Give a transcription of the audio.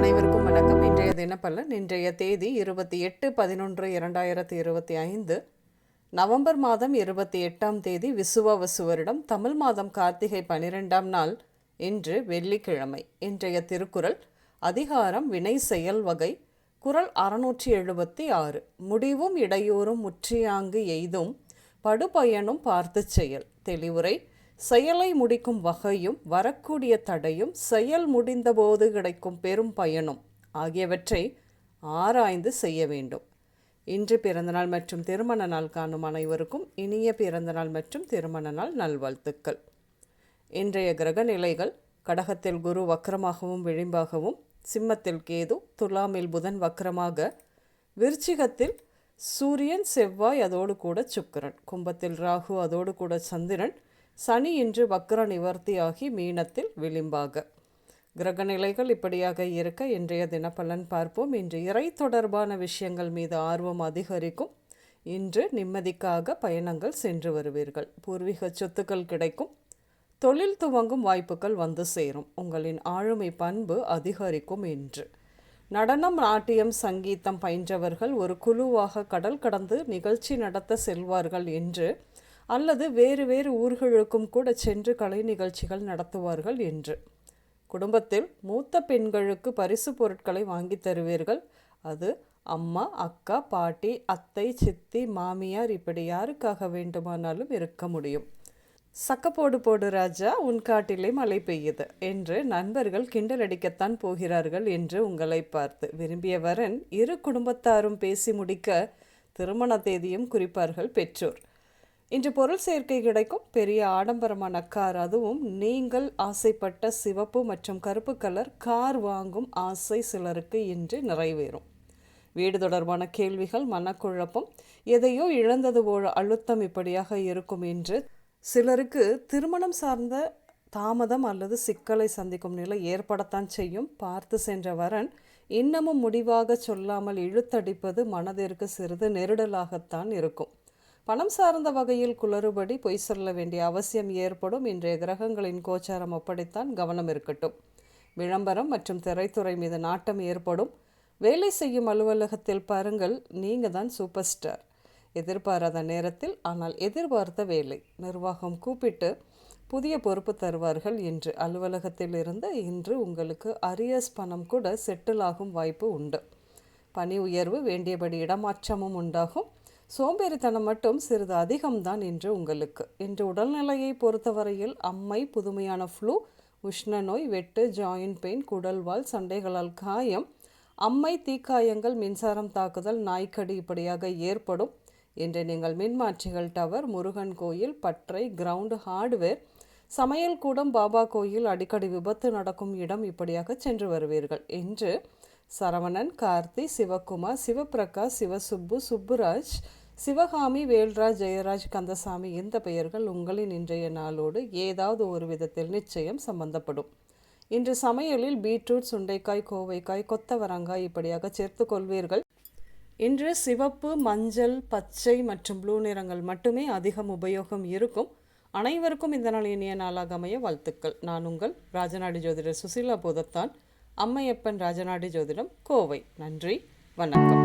அனைவருக்கும் வணக்கம். இன்றைய தினப்பலன் இன்றைய தேதி இருபத்தி எட்டு பதினொன்று இரண்டாயிரத்தி இருபத்தி ஐந்து நவம்பர் மாதம் இருபத்தி எட்டாம் தேதி விசுவாவசு வருடம் தமிழ் மாதம் கார்த்திகை பனிரெண்டாம் நாள் இன்று வெள்ளிக்கிழமை. இன்றைய திருக்குறள் அதிகாரம் வினை செயல் வகை குறள் அறுநூற்றி எழுபத்தி ஆறு. முடிவும் இடையூறும் முற்றியாங்கு எய்தும் படுபயனும் பார்த்து செயல். தெளிவுரை செயலை முடிக்கும் வகையும் வரக்கூடிய தடையும் செயல் முடிந்தபோது கிடைக்கும் பெரும் பயனும் ஆகியவற்றை ஆராய்ந்து செய்ய வேண்டும். இன்று பிறந்தநாள் மற்றும் திருமண நாள் காணும் அனைவருக்கும் இனிய பிறந்தநாள் மற்றும் திருமண நாள் நல்வாழ்த்துக்கள். இன்றைய கிரக நிலைகள் கடகத்தில் குரு வக்கரமாகவும் விளிம்பாகவும் சிம்மத்தில் கேது துலாமில் புதன் வக்கரமாக விருச்சிகத்தில் சூரியன் செவ்வாய் அதோடு கூட சுக்கிரன் கும்பத்தில் ராகு அதோடு கூட சந்திரன் சனி இன்று வக்ர நிவர்த்தியாகி மீனத்தில் விளிம்பாக. கிரகநிலைகள் இப்படியாக இருக்க இன்றைய தினப்பலன் பார்ப்போம். இன்று இறை தொடர்பான விஷயங்கள் மீது ஆர்வம் அதிகரிக்கும். இன்று நிம்மதிக்காக பயணங்கள் சென்று வருவீர்கள். பூர்வீக சொத்துக்கள் கிடைக்கும். தொழில் துவங்கும் வாய்ப்புகள் வந்து சேரும். உங்களின் ஆளுமை பண்பு அதிகரிக்கும் என்று நடனம் நாட்டியம் சங்கீதம் பயின்றவர்கள் ஒரு குழுவாக கடல் கடந்து நிகழ்ச்சி நடத்த செல்வார்கள் என்று அல்லது வேறு வேறு ஊர்களுக்கும் கூட சென்று கலை நிகழ்ச்சிகள் நடத்துவார்கள் என்று. குடும்பத்தில் மூத்த பெண்களுக்கு பரிசு பொருட்களை வாங்கி தருவீர்கள். அது அம்மா அக்கா பாட்டி அத்தை சித்தி மாமியார் இப்படி யாருக்காக வேண்டுமானாலும் இருக்க முடியும். சக்கப்போடு போடு ராஜா உன் காட்டிலே மழை பெய்யுது என்று நண்பர்கள் கிண்டல் அடிக்கத்தான் போகிறார்கள் என்று உங்களை பார்த்து. விரும்பிய வரன் இரு குடும்பத்தாரும் பேசி முடிக்க திருமண தேதியும் குறிப்பார்கள் பெற்றோர். இன்று பொருள் சேர்க்கை கிடைக்கும். பெரிய ஆடம்பரமான கார் அதுவும். நீங்கள் ஆசைப்பட்ட சிவப்பு மற்றும் கருப்பு கலர் கார் வாங்கும் ஆசை சிலருக்கு இன்று நிறைவேறும். வீடு தொடர்பான கேள்விகள் மனக்குழப்பம் எதையோ இழந்தது போல அழுத்தம் இப்படியாக இருக்கும் என்று சிலருக்கு திருமணம் சார்ந்த தாமதம் அல்லது சிக்கலை சந்திக்கும் நிலை ஏற்படத்தான் செய்யும். பார்த்து சென்ற வரன் இன்னமும் முடிவாக சொல்லாமல் இழுத்தடிப்பது மனதிற்கு சிறிது நெருடலாகத்தான் இருக்கும். பணம் சார்ந்த வகையில் குளறுபடி பொய் சொல்ல வேண்டிய அவசியம் ஏற்படும். இன்றைய கிரகங்களின் கோச்சாரம் அப்படித்தான் கவனம் இருக்கட்டும். விளம்பரம் மற்றும் திரைத்துறை மீது நாட்டம் ஏற்படும். வேலை செய்யும் அலுவலகத்தில் பாருங்கள் நீங்கள் தான் சூப்பர் ஸ்டார். எதிர்பாராத நேரத்தில் ஆனால் எதிர்பார்த்த வேலை. நிர்வாகம் கூப்பிட்டு புதிய பொறுப்பு தருவார்கள் என்று. அலுவலகத்தில் இருந்து இன்று உங்களுக்கு அரியஸ் பணம் கூட செட்டில் ஆகும் வாய்ப்பு உண்டு. பணி உயர்வு வேண்டியபடி இடமாற்றமும் உண்டாகும். சோம்பேறித்தனம் மட்டும் சிறிது அதிகம்தான் இன்று உங்களுக்கு. இன்று உடல்நிலையை பொறுத்தவரையில் அம்மை புதுமையான ஃப்ளூ உஷ்ண நோய் வெட்டு ஜாயின் பெயின் குடல்வால் சண்டைகளால் காயம் அம்மை தீக்காயங்கள் மின்சாரம் தாக்குதல் நாய்க்கடி இப்படியாக ஏற்படும். இன்று நீங்கள் மின்மாற்றிகள் டவர் முருகன் கோயில் பற்றை கிரவுண்டு ஹார்ட்வேர் சமையல் கூடம் பாபா கோயில் அடிக்கடி விபத்து நடக்கும் இடம் இப்படியாக சென்று வருவீர்கள். என்று சரவணன் கார்த்தி சிவகுமார் சிவபிரகாஷ் சிவசுப்பு சுப்புராஜ் சிவகாமி வேல்ராஜ் ஜெயராஜ் கந்தசாமி இந்த பெயர்கள் உங்களின் இன்றைய நாளோடு ஏதாவது ஒரு விதத்தில் நிச்சயம் சம்பந்தப்படும். இன்று சமையலில் பீட்ரூட் சுண்டைக்காய் கோவைக்காய் கொத்தவரங்காய் இப்படியாக சேர்த்து கொள்வீர்கள். இன்று சிவப்பு மஞ்சள் பச்சை மற்றும் ப்ளூ நிறங்கள் மட்டுமே அதிகம் உபயோகம் இருக்கும். அனைவருக்கும் இந்த நாள் இனிய நாளாக அமைய வாழ்த்துக்கள். நான் உங்கள் ராஜநாடி ஜோதிடர் சுசீலா போதத்தான் அம்மையப்பன் ராஜநாடி ஜோதிடம் கோவை. நன்றி வணக்கம்.